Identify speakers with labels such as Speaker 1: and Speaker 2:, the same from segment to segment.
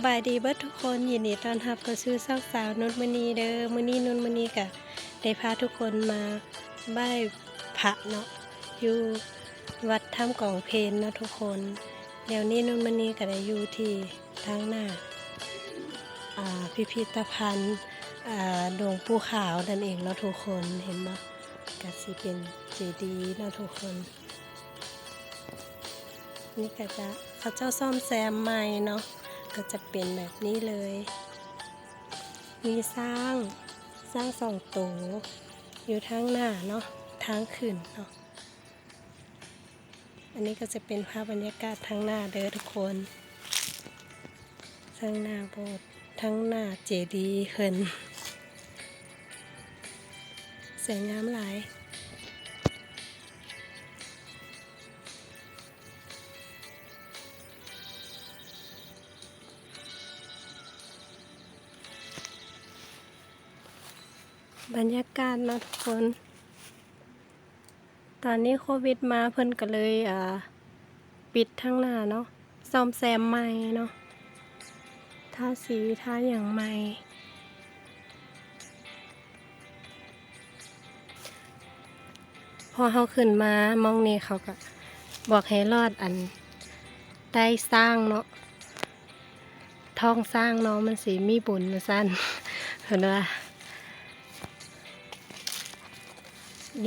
Speaker 1: สบายดีเบิดทุกคนยินดีต้อนรับเข้าสู่ซอกสาวนุชมณีเด้อมื้อนี้นุชมณีกะได้พาทุกคนมาไหว้พระเนาะอยู่วัดถ้ำกล่องเพนเนาะทุกคน เดี๋ยวนี้นุชมณีก็ได้อยู่ที่ทางหน้าอ่าพิพิธภัณฑ์อ่าดวงปูขาวนั่นเองเนาะทุกคนเห็นบ่ก็สิเป็นเจดีย์เนาะทุกคน นี่ก็จะเขาเจ้าซ่อมแซมใหม่เนาะ ก็จะเป็นแบบนี้เลย มีสร้างสร้างสองตัวอยู่ทางหน้าเนาะทางขึ้นเนาะอันนี้ก็จะเป็นภาพบรรยากาศทางหน้าเด้อทุกคนทางหน้าโบสถ์ทางหน้าเจดีย์เขินสวยงามหลาย บรรยากาศนะทุกคน ตอนนี้โควิดมาเพิ่นก็เลยอ่าปิดทั้งหน้าเนาะซ่อมแซมใหม่เนาะทาสีทาอย่างใหม่พอเขาขึ้นมามองนี่เขาก็บอกให้รอดอันได้สร้างเนาะท้องสร้างเนาะมันสีมีบุญมาสั้นเห็นว่า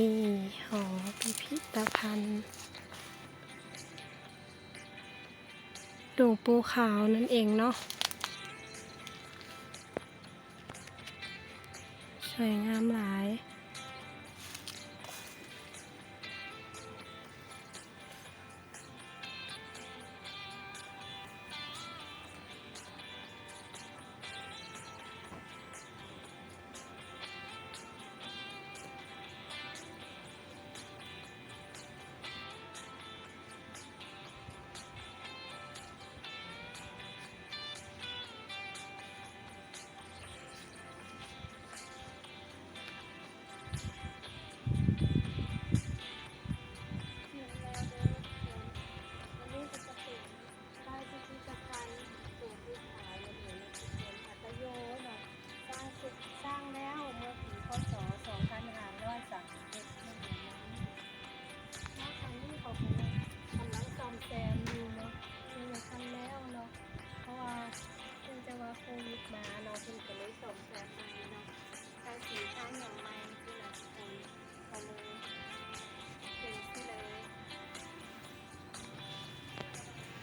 Speaker 1: นี่หอพิพิธภัณฑ์ดวงปูขาวนั่นเองเนาะสวยงามหลาย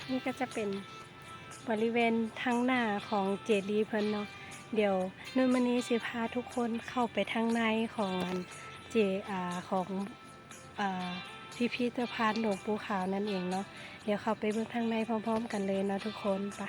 Speaker 1: นี่ก็จะเป็นบริเวณทางหน้าของเจดีย์เพิ่นเนาะเดี๋ยวนุ่นมันนี้สิพาทุกคนเข้าไปทางในของเจอาของอาพิพิธภัณฑ์หลวงปู่ขาวนั่นเองเนาะเดี๋ยวเข้าไปเบื้องทางในพร้อม ๆ กันเลยเนาะทุกคนไป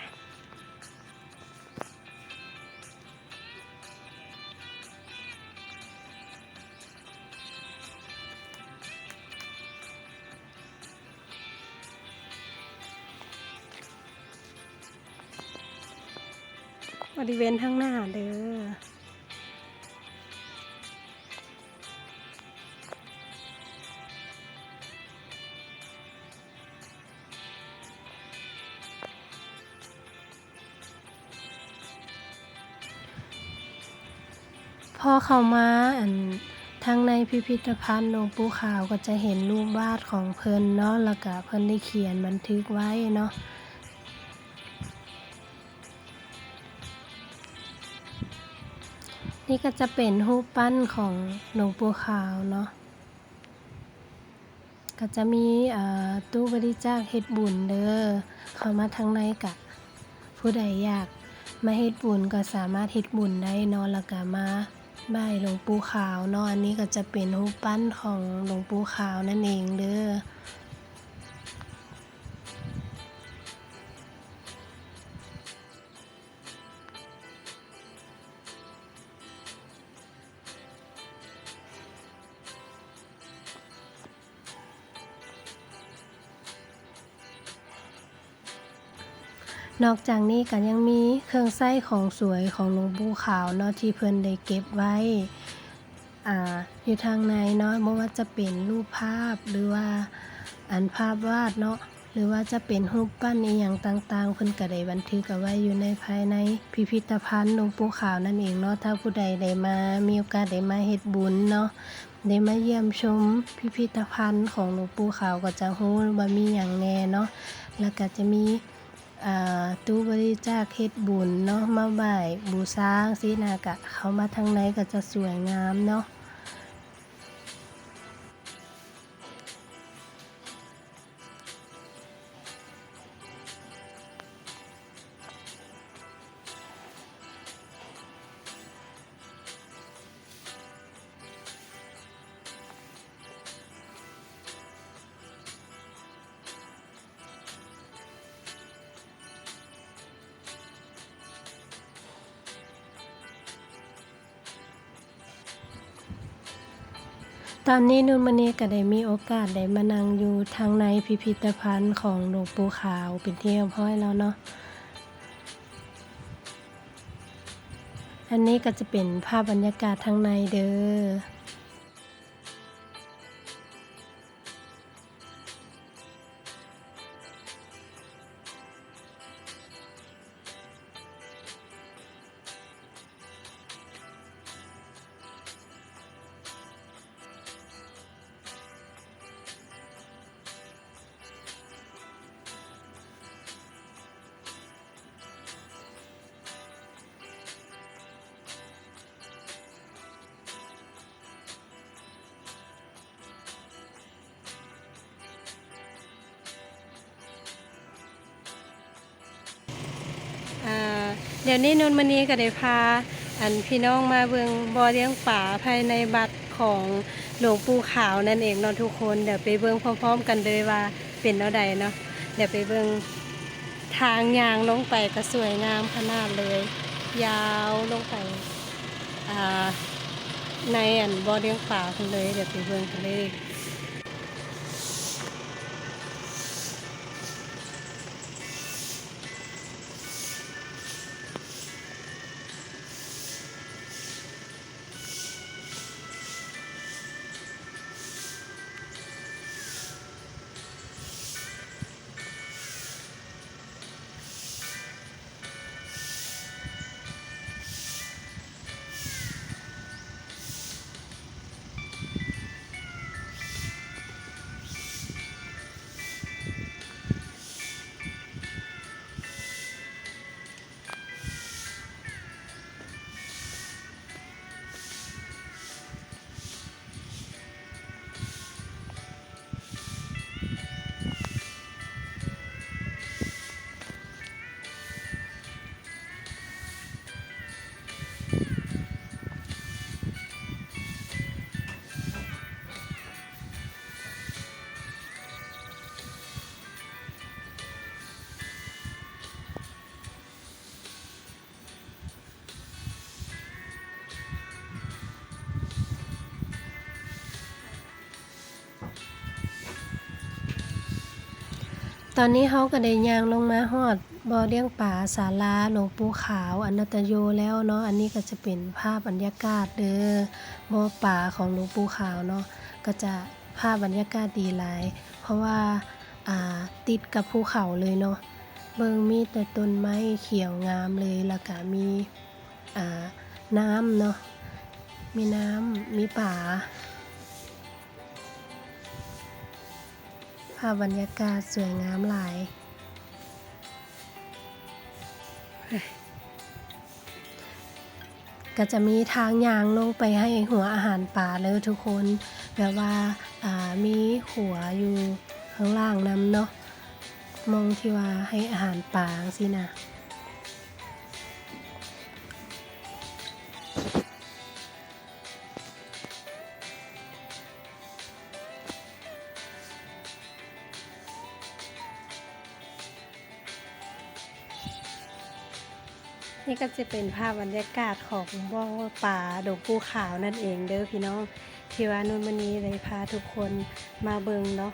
Speaker 1: ริเวณข้างหน้าเด้อพอเข้ามาอันทางในพิพิธภัณฑ์หลวงปู่ขาวก็จะเห็นรูปวาดของเพิ่นเนาะแล้วก็เพิ่นได้เขียนบันทึกไว้เนาะ นี่ก็จะเป็นรูปปั้นของหลวงปู่ขาวเนาะก็จะมีตู้บริจาคเฮ็ดบุญเด้อเข้ามาทางในกะ ผู้ใดอยากมาเฮ็ดบุญก็สามารถเฮ็ดบุญได้นาะแล้วก็มาไหว้หลวงปู่ขาวเนาะอันนี้ก็จะเป็นรูปปั้นของหลวงปู่ขาวนั่นเองเด้อ นอกจากนี้ก็ยังมีเครื่องใส้ของสวยของหลวงปู่ขาวเนาะที่เพิ่อนได้เก็บไว้อ่าอยู่ทางในเนาะบ่ว่าจะเป็นรูปภาพหรือว่าอันภาพวาดเนาะหรือว่าจะเป็นรูปปั้นอีหยังต่างๆเพิ่นก็ได้บันทึกเอาไว้อยู่ในภายในพิพิธภัณฑ์หลวงปู่ขาวนั่นเองเนาะถ้าผู้ใดได้มามีโอกาสได้มาเฮ็ดบุญเนาะได้มาเยี่ยมชมพิพิธภัณฑ์ของหลวงปู่ขาวก็จะรู้ว่ามีหยังแน่เนาะแล้วก็จะมี ตู้บริจาคเฮ็ดบุญเนาะมาไหว้บูชาสินากะเข้ามาทางไหนก็จะสวยงามเนาะ ตอนนี้นุ่นมณีก็ได้มีโอกาสได้มานั่งอยู่ทางในพิพิธภัณฑ์ของหลวงปู่ขาวเป็นที่เรียบร้อยแล้วเนาะ อันนี้ก็จะเป็นภาพบรรยากาศทางในเด้อ เดี๋ยวนี้นนมณีก็ได้พา อันพี่น้องมาเบืองบ่อเลี้ยงป่าภายในบัตรของหลวงปู่ขาวนั่นเองเนาะทุกคนเดี๋ยวไปเบิ่งพร้อม ๆ กันเลยว่าเป็นเท่าใดเนาะเดี๋ยวไปเบิ่งทางยางลงไปก็สวยงามขนาดเลย ยาวลงไปอ่าในอันบ่อเลี้ยงป่ากันเลยเดี๋ยวไปเบิ่งกันเลย อนนี้เขาก็ได้ย่างลงมาฮอดบ่อเลี้ยงป่าศาลาหลวงปู่ขาวอนัตโยแล้วเนาะอันนี้ก็จะเป็นภาพบรรยากาศเด้อบ่อป่าของหลวงปู่ขาวเนาะก็จะภาพบรรยากาศดีหลาย เพราะว่าาติดกับภูเขาเลยเนาะเบิ่งมีแต่ต้นไม้เขียวงามเลยแล้วก็มีน้ำเนาะมีน้ำมีป่า ภาพบรรยากาศสวยงามหลายก็จะมีทางยางลงไปให้หัวอาหารป่าเลยทุกคนแบบว่าอ่ามีหัวอยู่ข้างล่างน้ำเนาะมองที่ว่าให้อาหารป่าสินะ นี่ก็จะเป็นภาพบรรยากาศของบ่อป่าดงปูขาวนั่นเองเด้อพี่น้องที่ว่านุ่นวันนี้เลยพาทุกคนมาเบิงเนาะ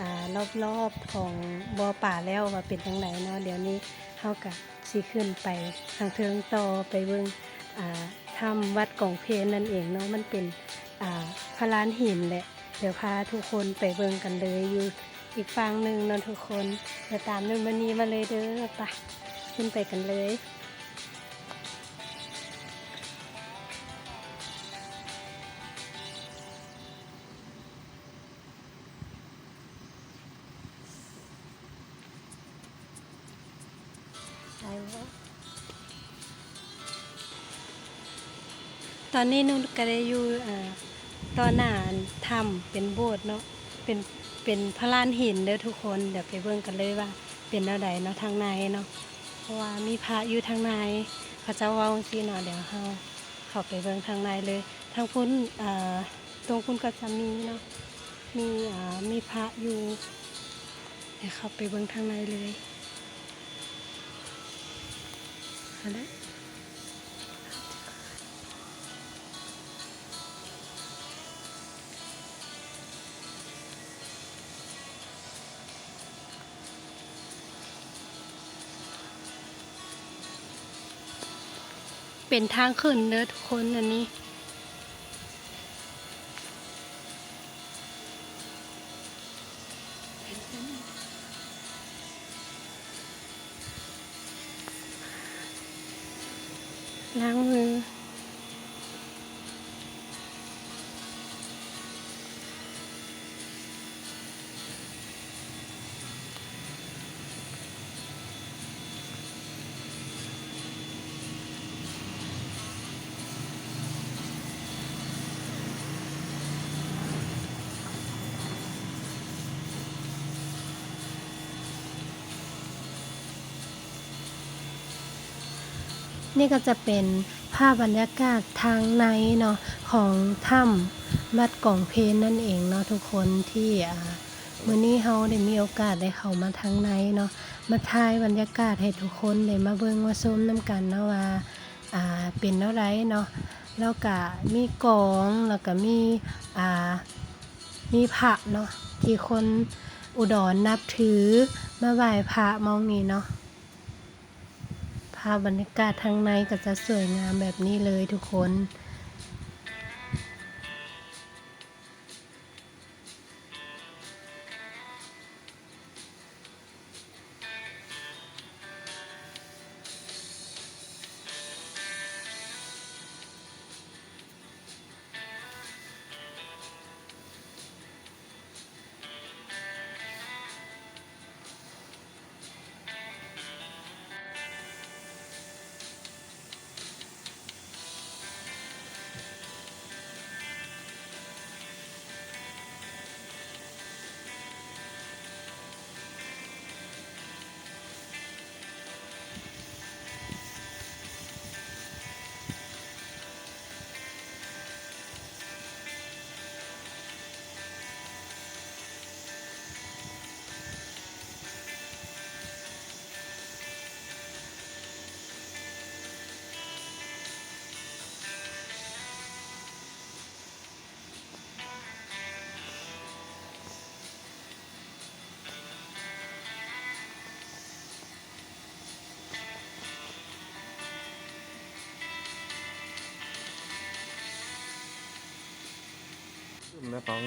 Speaker 1: อ่ารอบๆของบ่อป่าแล้วว่าเป็นจังไดเนาะเดี๋ยวนี้เฮากับสิขึ้นไปทางเทิงต่อไปเบิงอ่าถ้ำวัดกองเพนนั่นเองเนาะมันเป็นอ่าพระลานหินแหละเดี๋ยวพาทุกคนไปเบิงกันเลยอยู่อีกฝั่งหนึ่งเนะทุกคนเดี๋ยวตามนุ่นวันนี้มาเลยเด้อไปขึ้นไปกันเลย ตอนนี้นุ่นก็ได้อยู่อ่าตอนหน้าถ้ำเป็นโบสถ์เนาะเป็นเป็นพระลานหินเด้อทุกคนเดี๋ยวไปเบิ่งกันเลยว่า เป็นแนวใดเนาะทางในเนาะเพราะว่ามีพระอยู่ทางในเขาเจะว่าจังซีเนาะเดี๋ยวเฮาเข้าไปเบิ่งทางในเลย ทางพุ่นตรงพุ่นก็จะมีเนาะมีอ่ามีพระอยู่เดี๋ยวเข้าไปเบิ่งทางในเลย เอาละเป็นทางขึ้นเด้อทุกคนอันนี้ นี่ก็จะเป็นภาพบรรยากาศทางในเนาะของถ้ำวัดกล่องเพนนั่นเองเนาะทุกคนที่มื้อนี้เฮาได้มีโอกาสได้เข้ามาทางในเนาะมาถ่ายบรรยากาศให้ทุกคนได้มาเบิ่งมาชมนํกันเนาะว่าอ่าเป็นเท่าไรเนาะแล้วก็มีกองแล้วก็มีอ่ามีพระเนาะที่คนอุดรนับถือมาไหว้พระมองนี้เนาะ ภาพบรรยากาศทางในก็จะสวยงามแบบนี้เลยทุกคน
Speaker 2: แม่ป้อง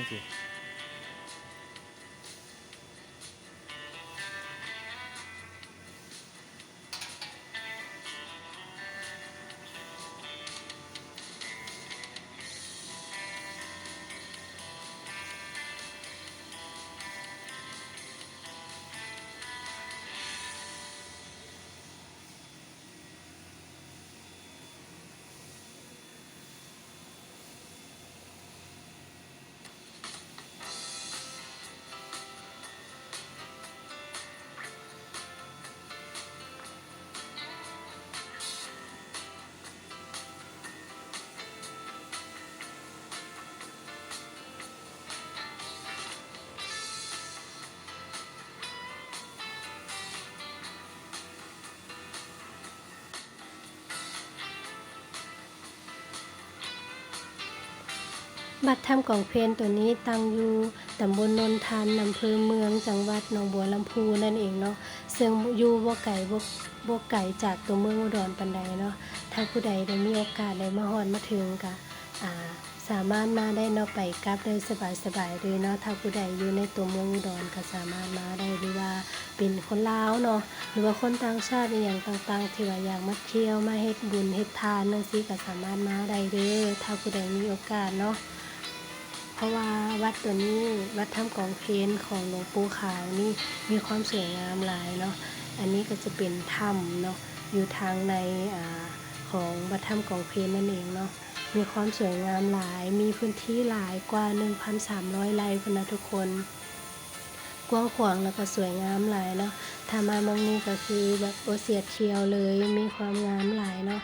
Speaker 1: บัตรถ้ำกล่องเพนตัวนี้ตั้งอยู่ตำบลนนทันอำเภอเมืองจังหวัดหนองบัวลำพูนั่นเองเนาะซึ่งอยู่บ่ไกลบ่บ่ไกลจากตัวเมืองอุดรปานใดเนาะถ้าผู้ใดได้มีโอกาสได้มาฮอดมาถึงก็อ่าสามารถมาได้เนาะไปกลับได้สบายๆเลยเนาะถ้าผู้ใดอยู่ในตัวเมืองอุดรก็สามารถมาได้หรือว่าเป็นคนลาวเนาะหรือว่าคนต่างชาติอย่างต่างๆที่ว่าอยากมาเที่ยวมาเฮ็ดบุญเฮ็ดทานจังซี่ก็สามารถมาได้เด้อถ้าผู้ใดมีโอกาสเนาะ ราะว่าวัดตัวนี้วัดถ้ำกองเพนของหลวงปู่ขาวนี่มีความสวยงามหลายเนาะอันนี้ก็จะเป็นถ้ำเนาะอยู่ทางในอของวัดถ้ำกองเพนนั่นเองเนาะมีความสวยงามหลาย มีพื้นที่หลายกว่า 1,300 ไร่พุ่นนะทุกคน กว้างขวางแล้วก็สวยงามหลายเนาะถ้ามามองนี้ก็คือแบบโอเสียดเชียวเลย มีความงามหลายเนาะ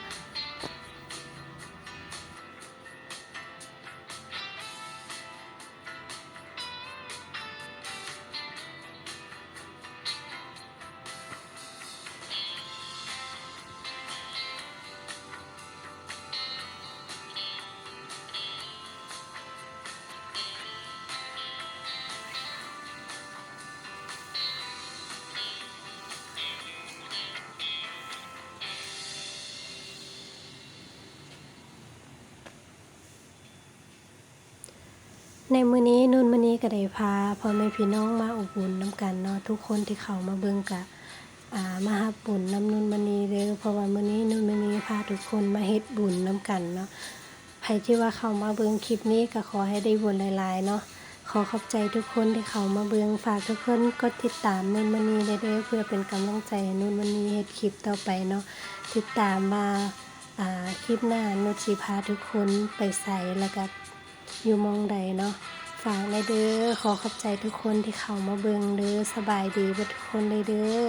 Speaker 1: ในมือนี้นุ่นมือนี้ก็ได้พาพ่อแม่พี่น้องมาอบอุ่นน้ำกันเนาะทุกคนที่เข้ามาเบิ่งกะมารับบุญน้ำนุ่นมือนี้เด้อเพราะว่ามือนี้นุ่นมือนี้พาทุกคนมาเฮ็ดบุญน้ำกันเนาะใครที่ว่าเข้ามาเบิ่งคลิปนี้ก็ขอให้ได้บุญหลาย ๆ เนาะขอขอบใจทุกคนที่เข้ามาเบิ่งฝากทุกคนกดติดตามนุ่นมื้อนี้ได้เด้อเพื่อเป็นกำลังใจนุ่นมือนี้เฮ็ดคลิปต่อไปเนาะติดตามว่าคลิปหน้านุ่นสิพาทุกคนไปใส่แล้วก็ อยู่มองใดเนาะฝากในเด้อขอขอบใจทุกคนที่เข้ามาเบิ่งเด้อสบายดีเบ่ทุกคนเลยเด้อ